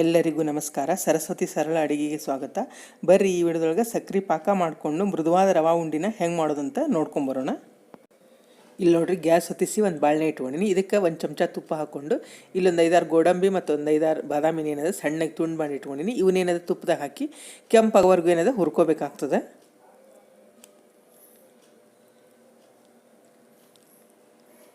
ಎಲ್ಲರಿಗೂ ನಮಸ್ಕಾರ. ಸರಸ್ವತಿ ಸರಳ ಅಡಿಗೆಗೆ ಸ್ವಾಗತ. ಬರ್ರಿ ಈ ವಿಡಿಯೋದೊಳಗೆ ಸಕ್ರೆ ಪಾಕ ಮಾಡಿಕೊಂಡು ಮೃದುವಾದ ರವಾ ಉಂಡಿನ ಹೆಂಗೆ ಮಾಡೋದಂತ ನೋಡ್ಕೊಂಬರೋಣ ಇಲ್ಲಿ ನೋಡ್ರಿ ಗ್ಯಾಸ್ ಹೊತ್ತಿಸಿ ಒಂದು ಬಾಳೆ ಇಟ್ಕೊಂಡಿನಿ. ಇದಕ್ಕೆ ಒಂದು ಚಮಚ ತುಪ್ಪ ಹಾಕ್ಕೊಂಡು ಇಲ್ಲೊಂದು ಐದಾರು ಗೋಡಂಬಿ ಮತ್ತು ಒಂದು ಐದಾರು ಬಾದಾಮಿನ ಏನದ ಸಣ್ಣಗೆ ತುಂಡು ಮಾಡಿ ಇಟ್ಕೊಂಡಿನಿ. ಇವನ್ನೇನದ ತುಪ್ಪದಾಗ ಹಾಕಿ ಕೆಂಪಾಗೋವರೆಗೂ ಏನದ ಹುರ್ಕೋಬೇಕಾಗ್ತದೆ.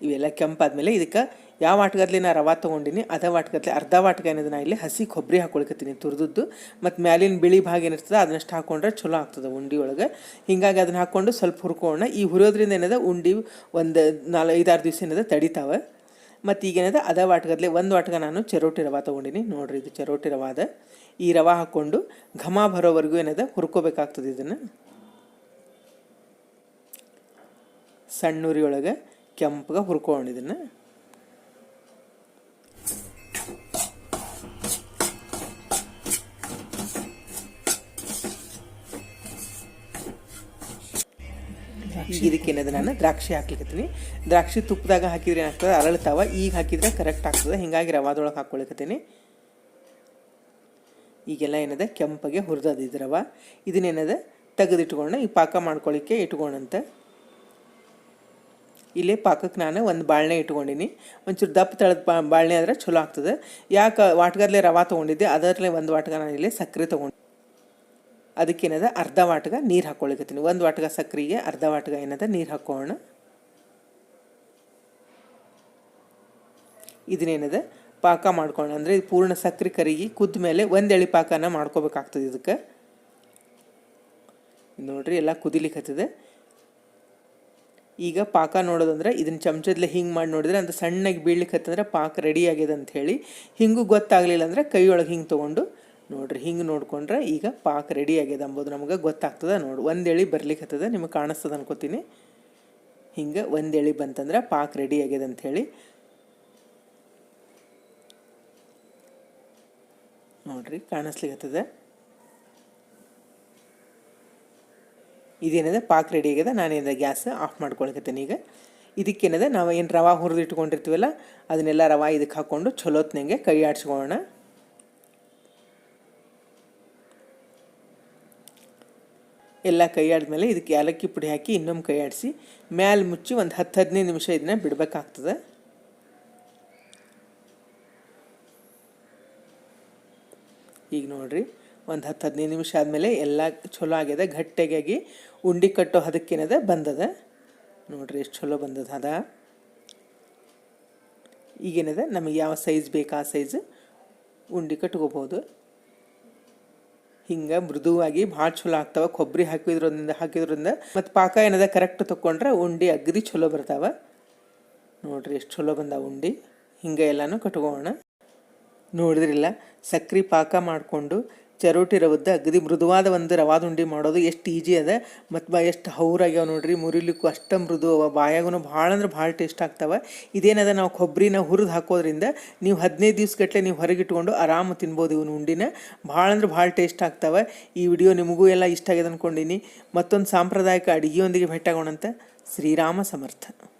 ಇವೆಲ್ಲ ಕೆಂಪಾದ್ಮೇಲೆ ಇದಕ್ಕೆ ಯಾವ ಆಟಗದ್ಲಿ ನಾ ರವಾ ತೊಗೊಂಡಿನಿ, ಅದ ವಾಟ್ಗದ್ಲೆ ಅರ್ಧ ವಾಟ್ಗ ಏನದ ನಾ ಇಲ್ಲಿ ಹಸಿ ಕೊಬ್ಬರಿ ಹಾಕೊಳ್ಕತ್ತೀನಿ ತುರಿದದ್ದು. ಮತ್ತು ಮ್ಯಾಲಿನ ಬಿಳಿ ಭಾಗ ಏನಿರ್ತದೆ ಅದನ್ನಷ್ಟು ಹಾಕೊಂಡ್ರೆ ಚಲೋ ಆಗ್ತದೆ ಉಂಡಿ ಒಳಗೆ. ಹಿಂಗಾಗಿ ಅದನ್ನ ಹಾಕ್ಕೊಂಡು ಸ್ವಲ್ಪ ಹುರ್ಕೋಣ ಈ ಹುರಿಯೋದ್ರಿಂದ ಏನದ ಉಂಡಿ ಒಂದು ನಾಲ್ ಐದಾರು ದಿವಸ ಏನದ ತಡಿತಾವೆ. ಮತ್ತು ಈಗೇನದ ಅದ ವಾಟ್ಗದ್ಲೆ ಒಂದು ವಾಟ್ಗ ನಾನು ಚರೋಟಿ ರವಾ ತೊಗೊಂಡಿನಿ. ನೋಡ್ರಿ ಇದು ಚರೋಟಿ ರವಾ ಅದ. ಈ ರವಾ ಹಾಕ್ಕೊಂಡು ಘಮ ಬರೋವರೆಗೂ ಏನದ ಹುರ್ಕೋಬೇಕಾಗ್ತದೆ ಇದನ್ನು. ಸಣ್ಣೂರಿಯೊಳಗೆ ಕೆಂಪಗೆ ಹುರ್ಕೊಂಡು ಇದನ್ನು. ಈಗ ಏನಿದೆ ನಾನು? ದ್ರಾಕ್ಷಿ ಹಾಕ್ಲಿಕತ್ತೀನಿ. ದ್ರಾಕ್ಷಿ ತುಪ್ಪದಾಗ ಹಾಕಿದ್ರೆ ಏನಾಗ್ತದೆ? ಅರಳ್ತಾವ. ಈಗ ಹಾಕಿದ್ರೆ ಕರೆಕ್ಟ್ ಆಗ್ತದೆ. ಹಿಂಗಾಗಿ ರವಾದೊಳಗೆ ಹಾಕ್ಕೊಳಿಕತ್ತೀನಿ ಈಗೆಲ್ಲ ಏನಿದೆ? ಕೆಂಪಗೆ ಹುರಿದದಿದ್ದು ರವ ಇದನ್ನೇನದ? ತೆಗೆದಿಟ್ಕೊಂಡು ಈ ಪಾಕ ಮಾಡ್ಕೊಳ್ಳಿಕ್ಕೆ ಇಟ್ಕೊಂಡಂತೆ ಇಲ್ಲೇ ಪಾಕಕ್ಕೆ ನಾನು ಒಂದು ಬಾಳೆ ಇಟ್ಕೊಂಡಿನಿ. ಒಂಚೂರು ದಪ್ಪ ತಳದ ಬಾ ಬಾಳ್ನೆ ಆದರೆ ಚಲೋ ಆಗ್ತದೆ. ಯಾಕೆ ವಾಟ್ಗರ್ಲೆ ರವಾ ತೊಗೊಂಡಿದ್ದೆ. ಅದರಲ್ಲೇ ಒಂದು ವಾಟ್ಗ ನಾನು ಇಲ್ಲಿ ಸಕ್ಕರೆ ತೊಗೊಂಡು ಅದಕ್ಕೇನದ? ಅರ್ಧ ವಾಟ್ಗ ನೀರು ಹಾಕ್ಕೊಳಿಕತ್ತೀನಿ ಒಂದು ವಾಟ್ಗ ಸಕ್ರಿಗೆ, ಅರ್ಧ ವಾಟ್ಗ ಏನದ? ನೀರು ಹಾಕೋಣ. ಇದನ್ನೇನದ? ಪಾಕ ಮಾಡ್ಕೋಣ. ಅಂದರೆ ಇದು ಪೂರ್ಣ ಸಕ್ಕರೆ ಕರಿಗಿ ಕುದ್ದ ಮೇಲೆ ಒಂದು ಎಳೆ ಪಾಕನ ಮಾಡ್ಕೋಬೇಕಾಗ್ತದೆ ಇದಕ್ಕೆ. ನೋಡ್ರಿ ಎಲ್ಲ ಕುದಿಲಿಕ್ಕತ್ತದೆ ಈಗ ಪಾಕ ನೋಡೋದಂದ್ರೆ ಇದನ್ನ ಚಮಚದಲ್ಲೇ ಹಿಂಗೆ ಮಾಡಿ ನೋಡಿದ್ರೆ ಅಂತ ಸಣ್ಣಗೆ ಬೀಳ್ಲಿಕ್ಕತ್ತಂದ್ರೆ ಪಾಕ ರೆಡಿ ಆಗಿದೆ ಅಂತ ಹೇಳಿ. ಹಿಂಗೂ ಗೊತ್ತಾಗಲಿಲ್ಲ ಅಂದರೆ ಕೈಯೊಳಗೆ ಹಿಂಗೆ ತೊಗೊಂಡು ನೋಡ್ರಿ, ಹಿಂಗೆ ನೋಡ್ಕೊಂಡ್ರೆ ಈಗ ಪಾಕ ರೆಡಿ ಆಗ್ಯದ ಅಂಬೋದು. ನಮಗೆ ಗೊತ್ತಾಗ್ತದೆ ನೋಡಿ. ಒಂದು ಎಳಿ ಬರ್ಲಿಕ್ಕೆ ಹತ್ತದ ನಿಮಗೆ ಕಾಣಿಸ್ತದೆ ಅನ್ಕೋತೀನಿ. ಹಿಂಗೆ ಒಂದು ಎಳೆ ಬಂತಂದ್ರೆ ಪಾಕ ರೆಡಿ ಆಗ್ಯದ ಅಂತ ಹೇಳಿ. ನೋಡ್ರಿ ಕಾಣಿಸ್ಲಿಕ್ಕೆ ಇದೇನಿದೆ? ಪಾಕ್ ರೆಡಿ ಆಗ್ಯದ, ನಾನೇನದ ಗ್ಯಾಸ್ ಆಫ್ ಮಾಡ್ಕೊಳಕತ್ತೀನಿ ಈಗ. ಇದಕ್ಕೇನಿದೆ? ನಾವು ಏನು ರವಾ ಹುರಿದು ಇಟ್ಕೊಂಡಿರ್ತೀವಲ್ಲ, ಅದನ್ನೆಲ್ಲ ರವಾ ಇದಕ್ಕೆ ಹಾಕ್ಕೊಂಡು ಚಲೋತ್ನಂಗೆ ಕೈ ಆಡ್ಸ್ಕೊಳ್ಳೋಣ ಎಲ್ಲ ಕೈ ಮೇಲೆ ಇದಕ್ಕೆ ಏಲಕ್ಕಿ ಪುಡಿ ಹಾಕಿ ಇನ್ನೊಮ್ಮೆ ಕೈ ಆಡಿಸಿ ಮ್ಯಾಲೆ ಮುಚ್ಚಿ ಒಂದು ಹತ್ತು ಹದಿನೈದು ನಿಮಿಷ ಇದನ್ನ ಬಿಡಬೇಕಾಗ್ತದೆ. ಈಗ ನೋಡ್ರಿ, ಒಂದು ಹತ್ತು ಹದಿನೈದು ನಿಮಿಷ ಆದಮೇಲೆ ಎಲ್ಲ ಚಲೋ ಆಗ್ಯದ, ಗಟ್ಟಿಯಾಗಿ ಉಂಡೆ ಕಟ್ಟೋ ಹದಕ್ಕೇನದ ಬಂದದ. ನೋಡಿರಿ ಎಷ್ಟು ಚಲೋ ಬಂದದ ಅದ. ಈಗೇನದ? ನಮಗೆ ಯಾವ ಸೈಜ್ ಬೇಕು ಆ ಸೈಜ್ ಉಂಡೆ ಕಟ್ಕೋಬೋದು. ಹಿಂಗೆ ಮೃದುವಾಗಿ ಭಾಳ ಚಲೋ ಆಗ್ತಾವ. ಕೊಬ್ಬರಿ ಹಾಕಿದ್ರಿಂದ ಹಾಕಿದ್ರಿಂದ ಮತ್ತು ಪಾಕ ಏನದ ಕರೆಕ್ಟ್ ತೊಗೊಂಡ್ರೆ ಉಂಡೆ ಅಗದಿ ಚಲೋ ಬರ್ತಾವ. ನೋಡ್ರಿ ಎಷ್ಟು ಚಲೋ ಬಂದಾವ ಉಂಡೆ. ಹಿಂಗೆ ಎಲ್ಲನೂ ಕಟ್ಕೋಣ ನೋಡಿದ್ರಿಲ್ಲ, ಸಕ್ರೆ ಪಾಕ ಮಾಡಿಕೊಂಡು ಚರೋಟಿ ರವದ್ದು ಅಗದಿ ಮೃದುವಾದ ಒಂದು ರವಾದ ಉಂಡೆ ಮಾಡೋದು ಎಷ್ಟು ಈಜಿ ಅದ. ಮತ್ತು ಬಾ ಎಷ್ಟು ಹೌರಾಗ್ಯಾವ ನೋಡ್ರಿ, ಮುರಿಲಿಕ್ಕೂ ಅಷ್ಟು ಮೃದು ಅವ ಬಾಯಾಗೂ ಭಾಳ ಅಂದ್ರೆ ಭಾಳ ಟೇಸ್ಟ್ ಆಗ್ತಾವೆ. ಇದೇನದ ನಾವು ಕೊಬ್ಬರಿನ ಹುರಿದು ಹಾಕೋದ್ರಿಂದ ನೀವು ಹದಿನೈದು ದಿವ್ಸಗಟ್ಟಲೆ ನೀವು ಹೊರಗಿಟ್ಕೊಂಡು ಆರಾಮ ತಿನ್ಬೋದು ಇವನು ಉಂಡಿನ. ಭಾಳ ಅಂದ್ರೆ ಭಾಳ ಟೇಸ್ಟ್ ಆಗ್ತಾವೆ. ಈ ವಿಡಿಯೋ ನಿಮಗೂ ಎಲ್ಲ ಇಷ್ಟ ಆಗಿದೆ ಅಂದ್ಕೊಂಡಿನಿ ಮತ್ತೊಂದು ಸಾಂಪ್ರದಾಯಿಕ ಅಡುಗೆಯೊಂದಿಗೆ ಭೇಟಾಗೋಣಂತೆ ಶ್ರೀರಾಮ ಸಮರ್ಥ.